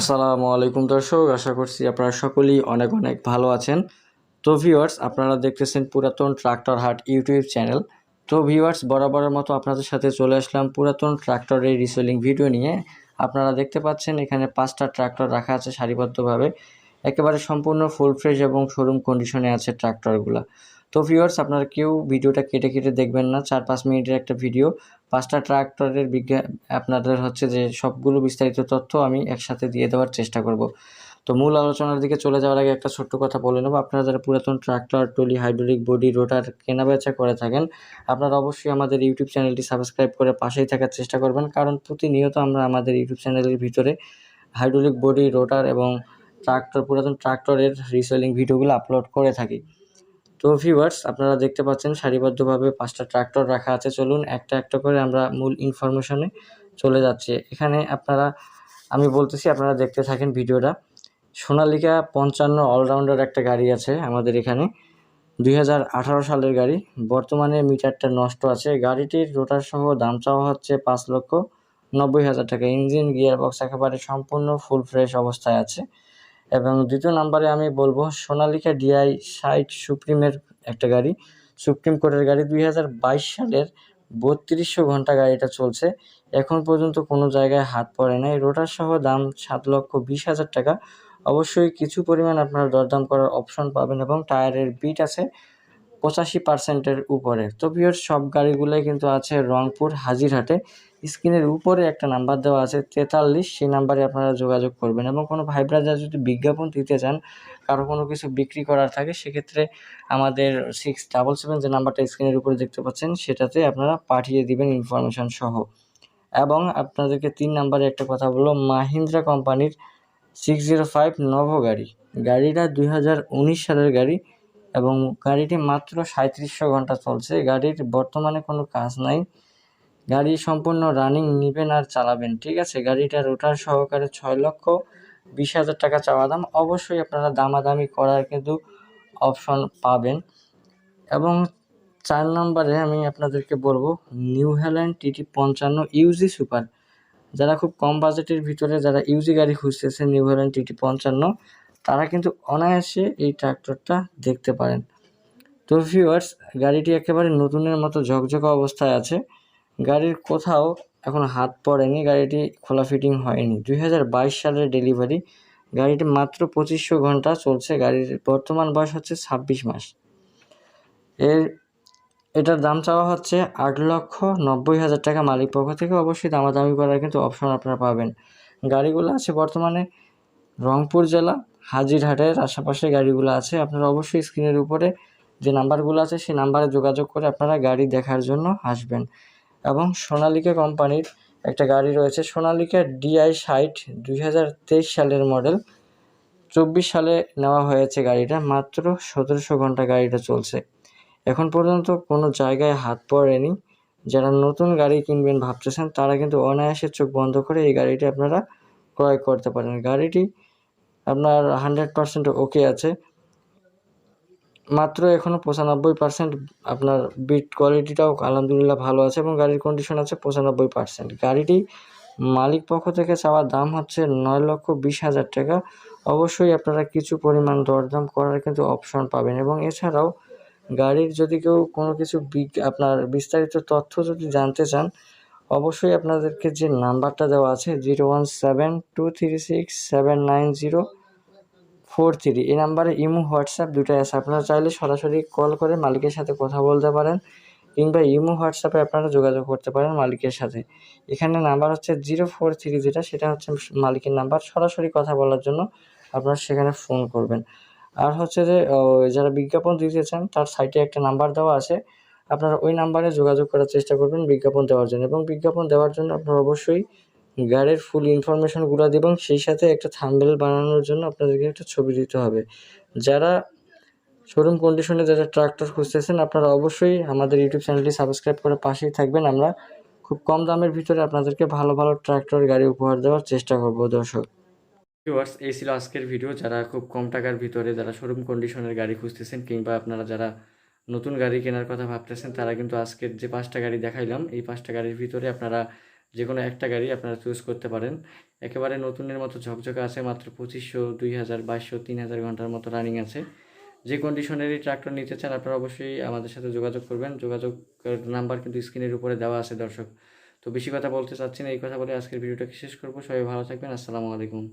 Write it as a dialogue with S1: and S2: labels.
S1: আসসালামু আলাইকুম দর্শক, আশা করছি আপনারা সকলেই অনেক অনেক ভালো আছেন। তো ভিউয়ার্স আপনারা দেখতেছেন পুরাতন ট্রাক্টর হাট ইউটিউব চ্যানেল। তো ভিউয়ার্স বরাবরের মতো আপনাদের সাথে চলে আসলাম পুরাতন ট্রাক্টরের রিসেলিং ভিডিও নিয়ে। আপনারা দেখতে পাচ্ছেন এখানে পাঁচটা ট্রাক্টর রাখা আছে সারিবদ্ধভাবে। একেবারে সম্পূর্ণ ফুল ফ্রেশ এবং শোরুম কন্ডিশনে আছে ট্রাক্টরগুলো। তো ভিউয়ার্স আপনারা কেউ ভিডিওটা কেটে কেটে দেখবেন না। চার পাঁচ মিনিটের একটা ভিডিও পাঁচটা ট্রাক্টরের বিজ্ঞা, আপনাদের হচ্ছে যে সবগুলো বিস্তারিত তথ্য আমি একসাথে দিয়ে দেওয়ার চেষ্টা করব। তো মূল আলোচনার দিকে চলে যাওয়ার আগে একটা ছোট্ট কথা বলে নেব। আপনারা যারা পুরাতন tractor trolley hydraulic body rotor কেনা বেচা করে থাকেন, আপনারা অবশ্যই আমাদের ইউটিউব চ্যানেলটি সাবস্ক্রাইব করে পাশেই থাকার চেষ্টা করবেন। কারণ প্রতিনিয়ত আমরা আমাদের ইউটিউব চ্যানেলের ভিতরে হাইড্রোলিক বডি রোটার এবং ট্রাক্টর পুরাতন ট্রাক্টরের রিসেলিং ভিডিওগুলো আপলোড করে থাকি। তো ভিউয়ার্স আপনারা দেখতে পাচ্ছেন সারিবদ্ধভাবে পাঁচটা ট্রাক্টর রাখা আছে। চলুন একটা একটা করে আমরা মূল ইনফরমেশনে চলে যাচ্ছি। এখানে আপনারা, আমি বলতেছি, আপনারা দেখতে থাকেন ভিডিওটা। সোনালিকা পঞ্চান্ন অলরাউন্ডার একটা গাড়ি আছে আমাদের এখানে। দুই হাজার আঠারো সালের গাড়ি। বর্তমানে মিটারটা নষ্ট আছে। গাড়িটির রোটার সহ দাম চাওয়া হচ্ছে পাঁচ লক্ষ নব্বই হাজার টাকা। ইঞ্জিন গিয়ার বক্স একেবারে সম্পূর্ণ ফুল ফ্রেশ অবস্থায় আছে। এবং দ্বিতীয় নাম্বারে আমি বলব, সোনালিকা ডিআই সাইট সুপ্রিমের একটা গাড়ি। সুপ্রিম কোর্টের গাড়ি দুই হাজার বাইশ সালের বত্রিশশো ঘণ্টা গাড়িটা চলছে। এখন পর্যন্ত কোনো জায়গায় হাত পড়ে নাই। রোটার সহ দাম সাত লক্ষ বিশ হাজার টাকা। অবশ্যই কিছু পরিমাণ আপনারা দরদাম করার অপশন পাবেন এবং টায়ারের বিট আছে। পঁচাশি পার্সেন্টের উপরে। তো বিয়ের সব গাড়িগুলোই কিন্তু আছে রংপুর হাজিরহাটে। স্ক্রিনের উপরে একটা নাম্বার দেওয়া আছে তেতাল্লিশ, সেই নাম্বারে আপনারা যোগাযোগ করবেন এবং কোনো ভাই ব্রাদার যদি বিজ্ঞাপন দিতে চান, কারও কোনো কিছু বিক্রি করার থাকে, সেক্ষেত্রে আমাদের সিক্স ডাবল সেভেন যে নাম্বারটা স্ক্রিনের উপরে দেখতে পাচ্ছেন, সেটাতে আপনারা পাঠিয়ে দিবেন ইনফরমেশন সহ। এবং আপনাদেরকে তিন নাম্বারে একটা কথা বলল মাহিন্দ্রা কোম্পানির সিক্স জিরো ফাইভ নভো গাড়ি। গাড়িটা দুই হাজার উনিশ সালের গাড়ি। এবং গাড়িটি মাত্র সাঁত্রিশশো ঘণ্টা চলছে। গাড়ির বর্তমানে কোনো কাজ নাই। গাড়ি সম্পূর্ণ রানিং নেবেন আর চালাবেন, ঠিক আছে? গাড়িটা রোটার সহকারে ছয় লক্ষ বিশ হাজার টাকা চাওয়া দাম। অবশ্যই আপনারা দামাদামি করার কিন্তু অপশন পাবেন। এবং চার নম্বরে আমি আপনাদেরকে বলব, নিউ হ্যাল্যান্ড টিটি পঞ্চান্ন ইউজি সুপার। যারা খুব কম বাজেটের ভিতরে, যারা ইউজি গাড়ি খুঁজতেছে, নিউ হ্যাল্যান্ড টিটি পঞ্চান্ন তারা কিন্তু অনায়াসে এই ট্রাক্টরটা দেখতে পারেন। তো ভিউয়ার্স গাড়িটি একেবারে নতুনের মতো ঝকঝকা অবস্থায় আছে। গাড়ির কোথাও এখন হাত পড়েনি, গাড়িটি খোলা ফিটিং হয়নি। দুই হাজার বাইশ সালের ডেলিভারি গাড়িটি মাত্র পঁচিশশো ঘণ্টা চলছে। গাড়ির বর্তমান বয়স হচ্ছে ছাব্বিশ মাস। এর, এটার দাম চাওয়া হচ্ছে আট লক্ষ নব্বই হাজার টাকা। মালিক পক্ষ থেকে অবশ্যই দামাদামি করার কিন্তু অপশন আপনারা পাবেন। গাড়িগুলো আছে বর্তমানে রংপুর জেলা। হাজিরহাটের আশেপাশে গাড়িগুলো আছে, আপনারা অবশ্যই স্ক্রিনের উপরে যে নাম্বারগুলো আছে, সেই নাম্বারে যোগাযোগ করে আপনারা গাড়ি দেখার জন্য আসবেন। এবং সোনালিকা কোম্পানির একটা গাড়ি রয়েছে, সোনালিকা ডিআই ষাট, দুই সালের মডেল চব্বিশ সালে নেওয়া হয়েছে গাড়িটা, মাত্র সতেরোশো ঘণ্টা গাড়িটা চলছে। এখন পর্যন্ত কোনো জায়গায় হাত পড়েনি। যারা নতুন গাড়ি কিনবেন ভাবতেছেন, তারা কিন্তু অনায়াসে চোখ বন্ধ করে এই গাড়িটি আপনারা ক্রয় করতে পারেন। গাড়িটি আপনার হান্ড্রেড পার্সেন্ট ওকে আছে। মাত্র এখনও পঁচানব্বই পার্সেন্ট আপনার বিট কোয়ালিটিটাও আলহামদুলিল্লাহ ভালো আছে এবং গাড়ির কন্ডিশন আছে পঁচানব্বই পার্সেন্ট। গাড়িটি মালিক পক্ষ থেকে চাওয়া দাম হচ্ছে নয় লক্ষ বিশ হাজার টাকা। অবশ্যই আপনারা কিছু পরিমাণ দরদাম করার কিন্তু অপশন পাবেন এবং এছাড়াও গাড়ির যদি কেউ কোনো কিছু আপনার বিস্তারিত তথ্য যদি জানতে চান অবশ্যই আপনাদেরকে যে নাম্বারটা দেওয়া আছে, zero one seven two three six seven nine zero four three, এই নাম্বারে ইমো, হোয়াটসঅ্যাপ দুটাই আছে। আপনারা চাইলে সরাসরি কল করে মালিকের সাথে কথা বলতে পারেন, কিংবা ইমো, হোয়াটসঅ্যাপে আপনারা যোগাযোগ করতে পারেন মালিকের সাথে। এখানে নাম্বার হচ্ছে জিরো ফোর থ্রি যেটা, সেটা হচ্ছে মালিকের নাম্বার। সরাসরি কথা বলার জন্য আপনারা সেখানে ফোন করবেন। আর হচ্ছে যে যারা বিজ্ঞাপন দিতে চান, তার সাইটে একটা নাম্বার দেওয়া আছে। আপনারা ওই নাম্বারে যোগাযোগ করার চেষ্টা করবেন বিজ্ঞাপন দেওয়ার জন্য। এবং বিজ্ঞাপন দেওয়ার জন্য আপনারা অবশ্যই গাড়ির ফুল ইনফরমেশনগুলো দেবেন। সেই সাথে একটা থাম্বেল বানানোর জন্য আপনাদেরকে একটা ছবি দিতে হবে। যারা শোরুম কন্ডিশনে যারা ট্রাক্টর খুঁজতেছেন, আপনারা অবশ্যই আমাদের ইউটিউব চ্যানেলটি সাবস্ক্রাইব করে পাশেই থাকবেন। আমরা খুব কম দামের ভিতরে আপনাদেরকে ভালো ভালো ট্রাক্টর গাড়ি উপহার দেওয়ার চেষ্টা করব, দর্শক। ভিউয়ার্স এই ছিল আজকের ভিডিও যারা খুব কম টাকার ভিতরে যারা শোরুম কন্ডিশনের গাড়ি খুঁজতেছেন, কিংবা আপনারা যারা নতুন গাড়ি কেনার কথা ভাবতেছেন, তারা কিন্তু আজকের যে পাঁচটা গাড়ি দেখাইলাম, এই পাঁচটা গাড়ির ভিতরে আপনারা যে কোনো একটা গাড়ি আপনারা চুজ করতে পারেন। একেবারে নতুনের মতো ঝকঝকে আছে, মাত্র পঁচিশশো দুই হাজার বাইশশো তিন হাজার ঘণ্টার মতো রানিং আছে। যে কন্ডিশনেরই ট্রাক্টর নিতে চান, আপনারা অবশ্যই আমাদের সাথে যোগাযোগ করবেন। যোগাযোগ নাম্বার কিন্তু স্ক্রিনের উপরে দেওয়া আছে, দর্শক। তো বেশি কথা বলতে চাচ্ছি না, এই কথা বলে আজকের ভিডিওটাকে শেষ করব। সবাই ভালো থাকবেন, আসসালামু আলাইকুম।